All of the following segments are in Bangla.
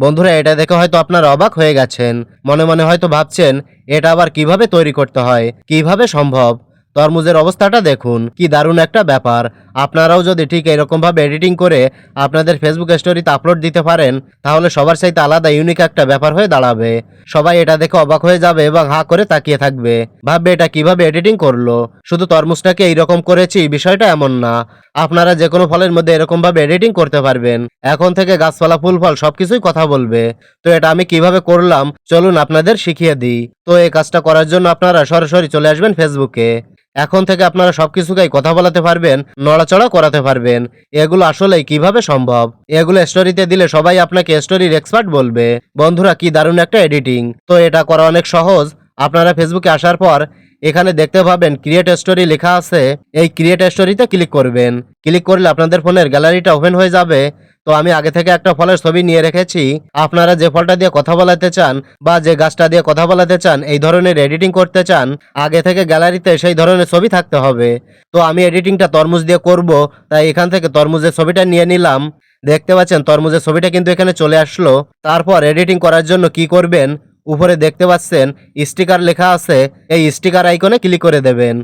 বন্ধুরা, এটা দেখে হয়তো আপনারা অবাক হয়ে গেছেন। মনে মনে হয়তো ভাবছেন, এটা আবার কীভাবে তৈরি করতে হয়? কীভাবে সম্ভব? তরমুজের অবস্থাটা দেখুন। কি দারুণ একটা ব্যাপার। আপনারাও যদি ঠিক এরকম ভাবে এডিটিং করে আপনাদের ফেসবুক স্টোরিতে আপলোড দিতে পারেন, তাহলে সবার চাইতে আলাদা ইউনিক একটা ব্যাপার হয়ে দাঁড়াবে। সবাই এটা দেখে অবাক হয়ে যাবে এবং হা করে তাকিয়ে থাকবে। ভাববে এটা কীভাবে এডিটিং করল? শুধু তরমুজটাকে এইরকম করেছি, বিষয়টা এমন না। আপনারা যে কোনো ফলের মধ্যে এরকম ভাবে এডিটিং করতে পারবেন। এখন থেকে গাছপালা, ফুল, ফল সবকিছুই কথা বলবে। তো এটা আমি কীভাবে করলাম? চলুন আপনাদের শিখিয়ে দিই। তো এই কাজটা করার জন্য আপনারা সরাসরি চলে আসবেন ফেসবুকে এখন থেকে আপনারা সব সবকিছুকেই কথা বলাতে পারবেন, নড়াচড়া করাতে পারবেন। এগুলো আসলেই কীভাবে সম্ভব? এগুলো স্টোরিতে দিলে সবাই আপনাকে স্টোরির এক্সপার্ট বলবে। বন্ধুরা, কি দারুণ একটা এডিটিং তো এটা করা অনেক সহজ। আপনারা ফেসবুকে আসার পর এখানে দেখতে পাবেন ক্রিয়েট স্টোরি লেখা আছে। এই ক্রিয়েট স্টোরিতে ক্লিক করবেন। ক্লিক করলে আপনাদের ফোনের গ্যালারিটা ওপেন হয়ে যাবে। তো আমি আগে থেকে একটা ফলের ছবি নিয়ে রেখেছি। আপনারা যে ফলটা দিয়ে কথা বলাতে চান বা যে গাছটা দিয়ে কথা বলাতে চান, এই ধরনের এডিটিং করতে চান, আগে থেকে গ্যালারিতে সেই ধরনের ছবি থাকতে হবে। তো আমি এডিটিংটা তরমুজ দিয়ে করব, তাই এখান থেকে তরমুজের ছবিটা নিয়ে নিলাম। দেখতে পাচ্ছেন, তরমুজের ছবিটা কিন্তু এখানে চলে আসলো। তারপর এডিটিং করার জন্য কি করবেন? উপরে দেখতে পাচ্ছেন স্টিকার লেখা আছে, এই স্টিকার আইকনে ক্লিক করে দেবেন।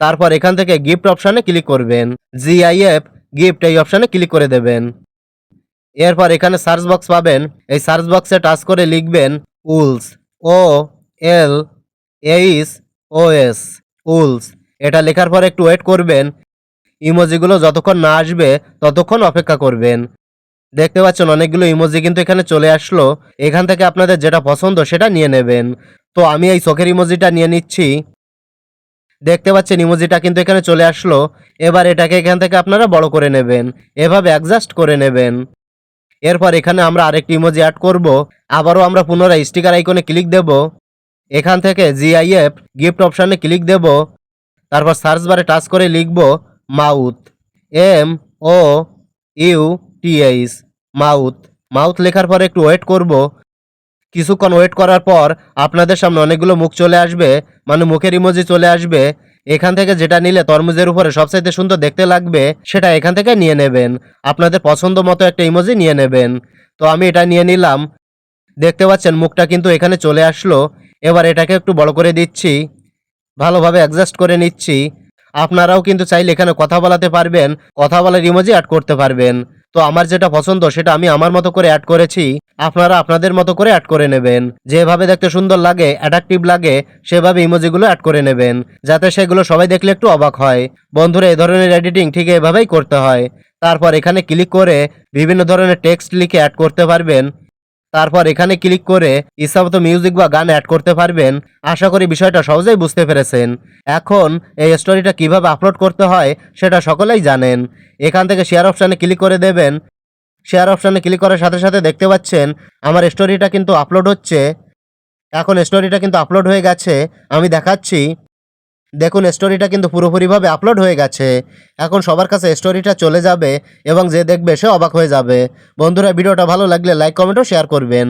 তারপর এখান থেকে গিফট অপশানে ক্লিক করবেন। জিআইএফ গিফট এই অপশানে ক্লিক করে দেবেন। এরপর এখানে সার্চ বক্স পাবেন। এই সার্চ বক্সে টাচ করে লিখবেন owls, O, L, H, O, S, owls. এটা লেখার পর একটু ওয়েট করবেন। ইমোজিগুলো যতক্ষণ না আসবে, ততক্ষণ অপেক্ষা করবেন। দেখতে পাচ্ছেন অনেকগুলো ইমোজি কিন্তু এখানে চলে আসলো। এখান থেকে আপনাদের যেটা পছন্দ সেটা নিয়ে নেবেন। তো আমি এই চোখের ইমোজিটা নিয়ে নিচ্ছি। দেখতে পাচ্ছেন ইমোজিটা কিন্তু এখানে চলে আসলো। এবার এটাকে এখান থেকে আপনারা বড় করে নেবেন। এভাবে অ্যাডজাস্ট করে নেবেন। এরপর এখানে আমরা আরেকটি ইমোজি অ্যাড করব। আবারও আমরা পুনরায় স্টিকার আইকনে ক্লিক দেব। এখান থেকে জিআইএফ গিফট অপশানে ক্লিক দেব। তারপর সার্চ বারে টাচ করে লিখব mouth M O U T H mouth mouth লেখার পর একটু ওয়েট করব। কিছুক্ষণ ওয়েট করার পর আপনাদের সামনে অনেকগুলো মুখ চলে আসবে মানে মুখের ইমোজি চলে আসবে। এখান থেকে যেটা নিলে তরমুজের উপরে সবচাইতে সুন্দর দেখতে লাগবে, সেটা এখান থেকে নিয়ে নেবেন। আপনাদের পছন্দ মতো একটা ইমোজি নিয়ে নেবেন। তো আমি এটা নিয়ে নিলাম। দেখতে পাচ্ছেন মুখটা কিন্তু এখানে চলে আসলো। এবার এটাকে একটু বড় করে দিচ্ছি। ভালোভাবে অ্যাডজাস্ট করে নিচ্ছি। আপনারাও কিন্তু চাইলে এখানে কথা বলাতে পারবেন, কথা বলার ইমোজি অ্যাড করতে পারবেন। তো আমার যেটা পছন্দ, সেটা আমি আমার মতো করে অ্যাড করেছি, আপনারা আপনাদের মতো করে অ্যাড করে নেবেন। যেভাবে দেখতে সুন্দর লাগে অ্যাট্রাকটিভ লাগে, সেভাবে ইমোজিগুলো অ্যাড করে নেবেন, যাতে সেগুলো সবাই দেখলে একটু অবাক হয়। বন্ধুরা, এই ধরনের এডিটিং ঠিক এভাবেই করতে হয়। তারপর এখানে ক্লিক করে বিভিন্ন ধরনের টেক্সট লিখে অ্যাড করতে পারবেন। তারপর এখানে ক্লিক করে ইচ্ছামতো মিউজিক বা গান অ্যাড করতে পারবেন। আশা করি বিষয়টা সহজেই বুঝতে পেরেছেন। এখন এই স্টোরিটা কীভাবে আপলোড করতে হয় সেটা সকলেই জানেন। এখান থেকে শেয়ার অপশানে ক্লিক করে দেবেন। শেয়ার অপশানে ক্লিক করার সাথে সাথে দেখতে পাচ্ছেন, আমার স্টোরিটা কিন্তু আপলোড হচ্ছে। এখন স্টোরিটা কিন্তু আপলোড হয়ে গেছে। আমি দেখাচ্ছি। দেখুন স্টোরিটা কিন্তু পুরোপুরিভাবে আপলোড হয়ে গেছে। এখন সবার কাছে স্টোরিটা চলে যাবে এবং যে দেখবে সে অবাক হয়ে যাবে। বন্ধুরা, ভিডিওটা ভালো লাগলে লাইক কমেন্ট ও শেয়ার করবেন।